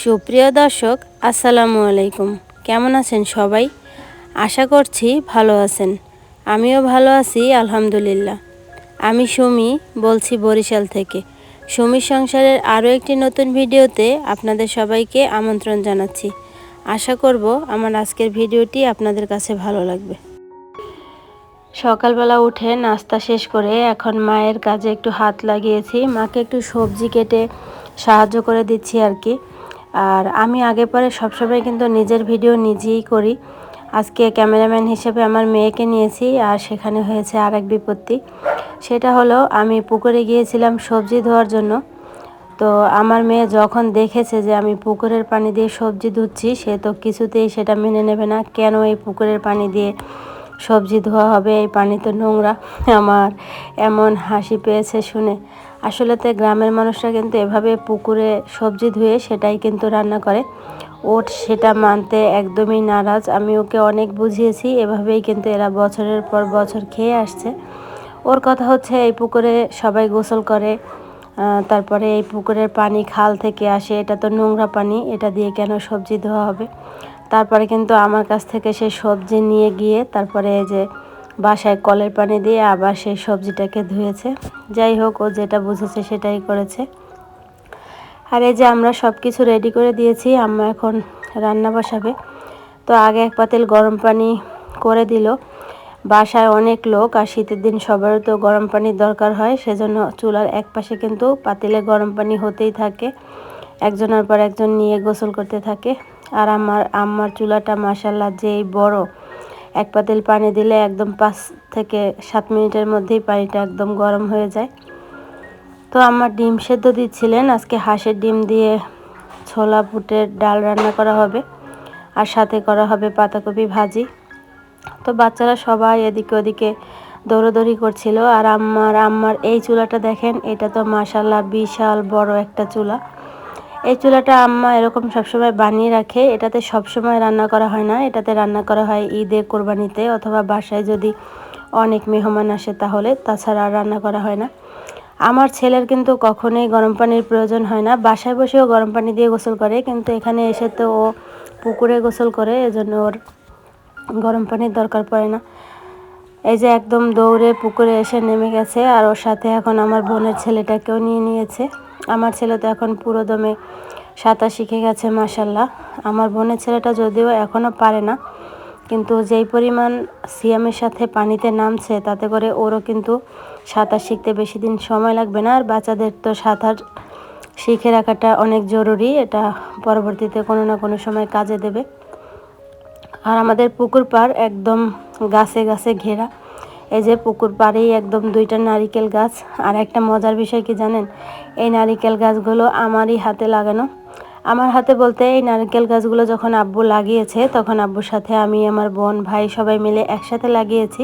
সুপ্রিয় দর্শক, আসসালামু আলাইকুম। কেমন আছেন সবাই? আশা করছি ভালো আছেন। আমিও ভালো আছি, আলহামদুলিল্লাহ। আমি সুমি, বলছি বরিশাল থেকে। সুমির সংসারের আরও একটি নতুন ভিডিওতে আপনাদের সবাইকে আমন্ত্রণ জানাচ্ছি। আশা করব আমার আজকের ভিডিওটি আপনাদের কাছে ভালো লাগবে। সকালবেলা উঠে নাস্তা শেষ করে এখন মায়ের কাজে একটু হাত লাগিয়েছি। মাকে একটু সবজি কেটে সাহায্য করে দিচ্ছি আর কি। আর আমি আগে পরে সবসময় কিন্তু নিজের ভিডিও নিজেই করি। আজকে ক্যামেরাম্যান হিসেবে আমার মেয়েকে নিয়েছি আর সেখানে হয়েছে আর এক বিপত্তি। সেটা হলো আমি পুকুরে গিয়েছিলাম সবজি ধোয়ার জন্য। তো আমার মেয়ে যখন দেখেছে যে আমি পুকুরের পানি দিয়ে সবজি ধুচ্ছি, সে তো কিছুতেই সেটা মেনে নেবে না। কেন এই পুকুরের পানি দিয়ে সবজি ধোয়া হবে? এই পানি তো নোংরা। আমার এমন হাসি পেয়েছে শুনে। আসলে তো গ্রামের মানুষরা কিন্তু এভাবে পুকুরে সবজি ধুয়ে সেটাই কিন্তু রান্না করে। ওট সেটা মানতে একদমই নারাজ। আমি ওকে অনেক বুঝিয়েছি, এভাবেই কিন্তু এরা বছরের পর বছর খেয়ে আসছে। ওর কথা হচ্ছে, এই পুকুরে সবাই গোসল করে তারপরে এই পুকুরের পানি খাল থেকে আসে, এটা তো নোংরা পানি, এটা দিয়ে কেন সবজি ধোয়া হবে? তারপরে কিন্তু আমার কাছ থেকে সে সবজি নিয়ে গিয়ে, তারপরে এই যে বাসায় কলের পানি দিয়ে আবার সেই সবজিটাকে ধুয়েছে। যাই হোক, ও যেটা বুঝেছে সেটাই করেছে। আর এই যে আমরা সব কিছু রেডি করে দিয়েছি, আম্মা এখন রান্না বসাবে। তো আগে এক পাতিল গরম পানি করে দিল। বাসায় অনেক লোক, আর শীতের দিন সবারও তো গরম পানির দরকার হয়, সেজন্য চুলার এক পাশে কিন্তু পাতিলে গরম পানি হতেই থাকে। একজনের পর একজন নিয়ে গোসল করতে থাকে। আর আমার আম্মার চুলাটা মাসাল্লাহ যেই বড়। এক পাতিল পানি দিলে একদম পাঁচ থেকে সাত মিনিটের মধ্যেই পানিটা একদম গরম হয়ে যায়। তো আমার ডিম সেদ্ধ দিচ্ছিলেন, আজকে হাঁসের ডিম দিয়ে ছোলা, বুটের ডাল রান্না করা হবে আর সাথে করা হবে পাতাকপি ভাজি। তো বাচ্চারা সবাই এদিকে ওদিকে দৌড়োদৌড়ি করছিল আর আম্মার আম্মার এই চুলাটা দেখেন, এটা তো মাসাল্লাহ বিশাল বড় একটা চুলা। এই চুলাটা আম্মা এরকম সবসময় বানিয়ে রাখে। এটাতে সবসময় রান্না করা হয় না। এটাতে রান্না করা হয় ঈদে, কোরবানিতে অথবা বাসায় যদি অনেক মেহমান আসে তাহলে। তাছাড়া আর রান্না করা হয় না। আমার ছেলের কিন্তু কখনোই গরম পানির প্রয়োজন হয় না। বাসায় বসেও গরম পানি দিয়ে গোসল করে, কিন্তু এখানে এসে তো ও পুকুরে গোসল করে, এজন্য ওর গরম পানির দরকার পড়ে না। এই যে একদম দৌড়ে পুকুরে এসে নেমে গেছে, আর ওর সাথে এখন আমার বোনের ছেলেটাকেও নিয়ে নিয়েছে। আমার ছেলে তো এখন পুরো দমে সাঁতার শিখে গেছে মাসাল্লাহ আমার বোনের ছেলেটা যদিও এখনও পারে না, কিন্তু যেই পরিমাণ সিয়ামের সাথে পানিতে নামছে, তাতে করে ওরও কিন্তু সাঁতার শিখতে বেশি দিন সময় লাগবে না। আর বাচ্চাদের তো সাঁতার শিখে রাখাটা অনেক জরুরি, এটা পরবর্তীতে কোনো না কোনো সময় কাজে দেবে। আর আমাদের পুকুর পাড় একদম গাছে গাছে ঘেরা। এই যে পুকুর পাড়েই একদম দুইটা নারিকেল গাছ। আর একটা মজার বিষয় কি জানেন? এই নারিকেল গাছগুলো আমারই হাতে লাগানো। আমার হাতে বলতে এই নারকেল গাছগুলো যখন আব্বু লাগিয়েছে, তখন আব্বুর সাথে আমি, আমার বোন, ভাই সবাই মিলে একসাথে লাগিয়েছি।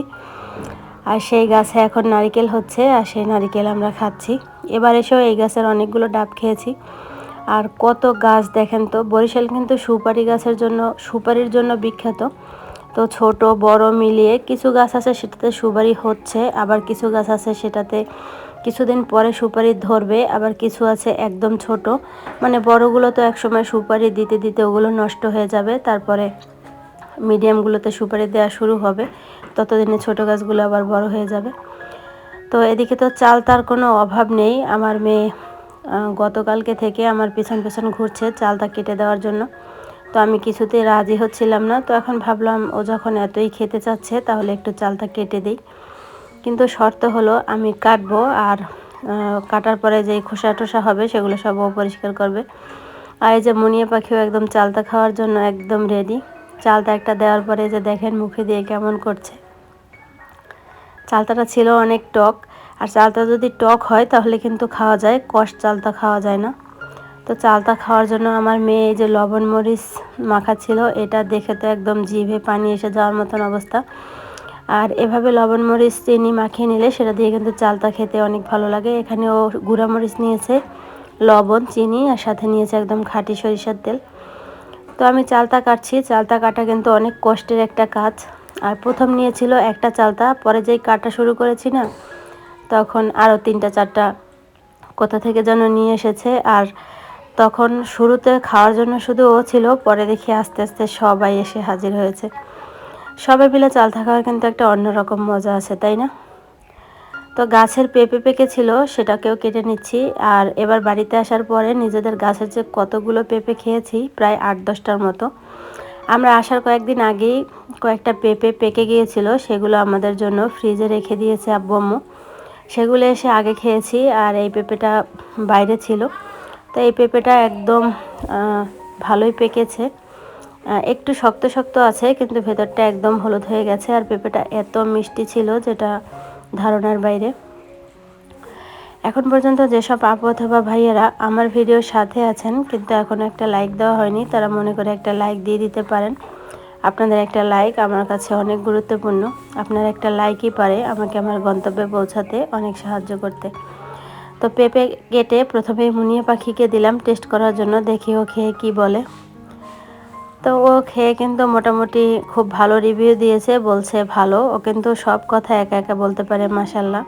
আর সেই গাছে এখন নারিকেল হচ্ছে, আর সেই নারিকেল আমরা খাচ্ছি। এবার এসেও এই গাছের অনেকগুলো ডাব খেয়েছি। আর কত গাছ দেখেন তো, বরিশাল কিন্তু সুপারি গাছের জন্য, সুপারির জন্য বিখ্যাত। তো ছোট, বড় মিলিয়ে কিছু গাছ আছে সেটাতে সুপারি হচ্ছে, আবার কিছু গাছ আছে সেটাতে কিছুদিন পরে সুপারি ধরবে, আবার কিছু আছে একদম ছোট। মানে বড়গুলো তো একসময় সুপারি দিতে দিতে ওগুলো নষ্ট হয়ে যাবে, তারপরে মিডিয়ামগুলোতে সুপারি দেওয়া শুরু হবে, ততদিনে ছোট গাছগুলো আবার বড় হয়ে যাবে। তো এদিকে তো চাল তার কোনো অভাব নেই, আমার মেয়ে গতকালকে থেকে আমার পিছন পিছন ঘুরছে চালটা কেটে দেওয়ার জন্য। তো আমি কিছুতেই রাজি হচ্ছিলাম না। তো এখন ভাবলাম, ও যখন এতই খেতে চাচ্ছে, তাহলে একটু চালটা কেটে দিই। কিন্তু শর্ত হলো, আমি কাটবো আর কাটার পরে যেই খোসা টোসা হবে, সেগুলো সব ও পরিষ্কার করবে। আর এই যে মুনিয়া পাখিও একদম চালতা খাওয়ার জন্য একদম রেডি চালতা একটা দেওয়ার পরে যে দেখেন মুখে দিয়ে কেমন করছে। চালতাটা ছিল অনেক টক। আর চালতা যদি টক হয়, তাহলে কিন্তু খাওয়া যায়। কষ চালতা খাওয়া যায় না। তো চালতা খাওয়ার জন্য আমার মেয়ে যে লবণ মরিচ মাখা ছিল, এটা দেখে তো একদম জিভে পানি এসে যাওয়ার মতন অবস্থা। আর এভাবে লবণ মরিচ চিনি মাখিয়ে নিলে সেটা দিয়ে কিন্তু চালতা খেতে অনেক ভালো লাগে। এখানে ও গুঁড়া মরিচ নিয়েছে, লবণ, চিনি, আর সাথে নিয়েছে একদম খাঁটি সরিষার তেল। তো আমি চালতা কাটছি, চালতা কাটা কিন্তু অনেক কষ্টের একটা কাজ। আর প্রথম নিয়েছিল একটা চালতা, পরে যেই কাটা শুরু করেছি না, তখন আরও তিনটা, চারটা কোথা থেকে যেন নিয়ে এসেছে। আর তখন শুরুতে খাওয়ার জন্য শুধু ও ছিল, পরে দেখি আস্তে আস্তে সবাই এসে হাজির হয়েছে। সবাই মিলে চাল থাকার কিন্তু একটা অন্যরকম মজা আছে, তাই না? তো গাছের পেঁপে পেকে ছিল, সেটাকেও কেটে নিচ্ছি, আর এবার বাড়িতে আসার পরে নিজেদের গাছের যে কতগুলো পেঁপে খেয়েছি, প্রায় আট দশটার মতো। আমরা আসার কয়েকদিন আগেই কয়েকটা পেঁপে পেকে গিয়েছিল, সেগুলো আমাদের জন্য ফ্রিজে রেখে দিয়েছে আব্বু সেগুলো এসে আগে খেয়েছি, আর এই পেঁপেটা বাইরে ছিল। তো এই পেঁপেটা একদম ভালোই পেকেছে। একটু শক্ত শক্ত আছে, কিন্তু ভেতরটা একদম হলুদ হয়ে গেছে। আর পেঁপেটা এত মিষ্টি ছিল যেটা ধারণার বাইরে। এখন পর্যন্ত যেসব আপু অথবা ভাইয়েরা আমার ভিডিওর সাথে আছেন, কিন্তু এখনও একটা লাইক দেওয়া হয়নি, তারা মনে করে একটা লাইক দিয়ে দিতে পারেন। আপনাদের একটা লাইক আমার কাছে অনেক গুরুত্বপূর্ণ। আপনার একটা লাইকই পারে আমাকে আমার গন্তব্যে পৌঁছাতে অনেক সাহায্য করতে। তো পেঁপে কেটে প্রথমে মুনিয়া পাখিকে দিলাম টেস্ট করার জন্য, দেখি ও খেয়ে কি বলে। তো ও খেয়ে কিন্তু মোটামুটি খুব ভালো রিভিউ দিয়েছে, বলছে ভালো। ও কিন্তু সব কথা একা একা বলতে পারে মাসাল্লাহ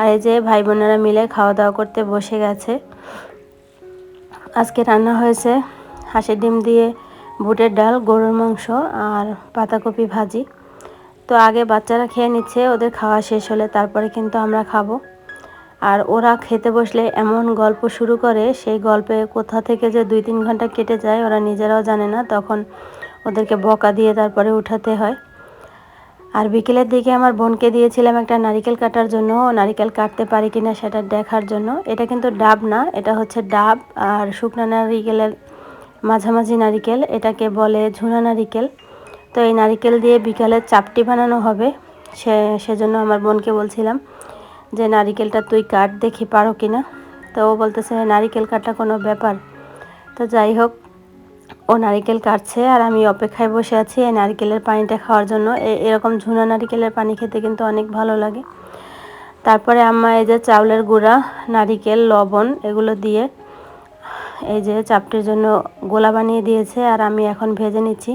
আর এই যে ভাই বোনেরা মিলে খাওয়া দাওয়া করতে বসে গেছে। আজকে রান্না হয়েছে হাঁসের ডিম দিয়ে বুটের ডাল, গরুর মাংস আর পাতাকপি ভাজি। তো আগে বাচ্চারা খেয়ে নিচ্ছে, ওদের খাওয়া শেষ হলে তারপরে কিন্তু আমরা খাব। আর ওরা খেতে বসলে এমন গল্প শুরু করে, সেই গল্পে কোথা থেকে যে দুই তিন ঘণ্টা কেটে যায় ওরা নিজেরাও জানে না, তখন ওদেরকে বকা দিয়ে তারপরে উঠাতে হয়। আর বিকেলের দিকে আমার বোনকে দিয়েছিলাম একটা নারিকেল কাটার জন্য নারিকেল কাটতে পারি কি না সেটা দেখার জন্য। এটা কিন্তু ডাব না, এটা হচ্ছে ডাব আর শুকনা নারিকেলের মাঝামাঝি নারিকেল, এটাকে বলে ঝুনা নারিকেল। তো এই নারিকেল দিয়ে বিকালে চাপটি বানানো হবে, সে, সেজন্য আমার বোনকে বলছিলাম। যে নারিকেলটা তুই কাট দেখি পারো কি না তো ও বলতেছে নারিকেল কাটা কোনো ব্যাপার। তো যাই হোক, ও নারিকেল কাটছে আর আমি অপেক্ষায় বসে আছি এই নারিকেলের পানিটা খাওয়ার জন্য। এরকম ঝুনা নারিকেলের পানি খেতে কিন্তু অনেক ভালো লাগে। তারপরে আম্মা, এই যে চাউলের গুঁড়া, নারিকেল, লবণ, এগুলো দিয়ে এই যে চাপটির জন্য গোলা বানিয়ে দিয়েছে আর আমি এখন ভেজে নিচ্ছি।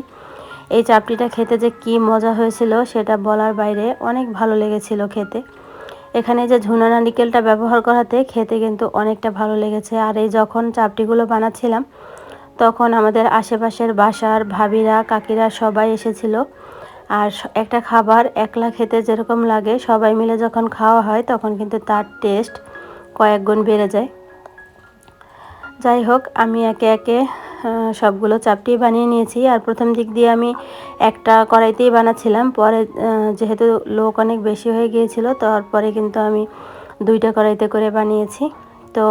এই চাপটিটা খেতে যে কি মজা হয়েছিল সেটা বলার বাইরে অনেক ভালো লেগেছিল খেতে। এখানে যে ঝুনা নারিকেলটা ব্যবহার করাতে খেতে কিন্তু অনেকটা ভালো লেগেছে। আর এই যখন চাপটিগুলো বানাচ্ছিলাম, তখন আমাদের আশেপাশের বাসার ভাবিরা, কাকিরা সবাই এসেছিল। আর একটা খাবার একলা খেতে যেরকম লাগে, সবাই মিলে যখন খাওয়া হয়, তখন কিন্তু তার টেস্ট কয়েক গুণ বেড়ে যায়। যাই হোক, আমি একে একে সবগুলো চাপটি বানিয়ে নিয়েছি। আর প্রথম দিক দিয়ে আমি একটা কড়াইতেই বানাচ্ছিলাম। পরে যেহেতু লোক অনেক বেশি হয়ে গিয়েছিল, তারপরে কিন্তু আমি দুইটা কড়াইতে করে বানিয়েছি। তো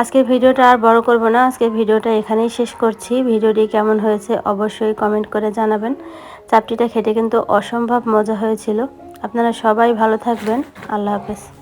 আজকের ভিডিওটা আর বড় করব না। আজকের ভিডিওটা এখানেই শেষ করছি। ভিডিওটি কেমন হয়েছে অবশ্যই কমেন্ট করে জানাবেন। চাপটিটা খেতে কিন্তু অসম্ভব মজা হয়েছিল। আপনারা সবাই ভালো থাকবেন। আল্লাহ হাফেজ।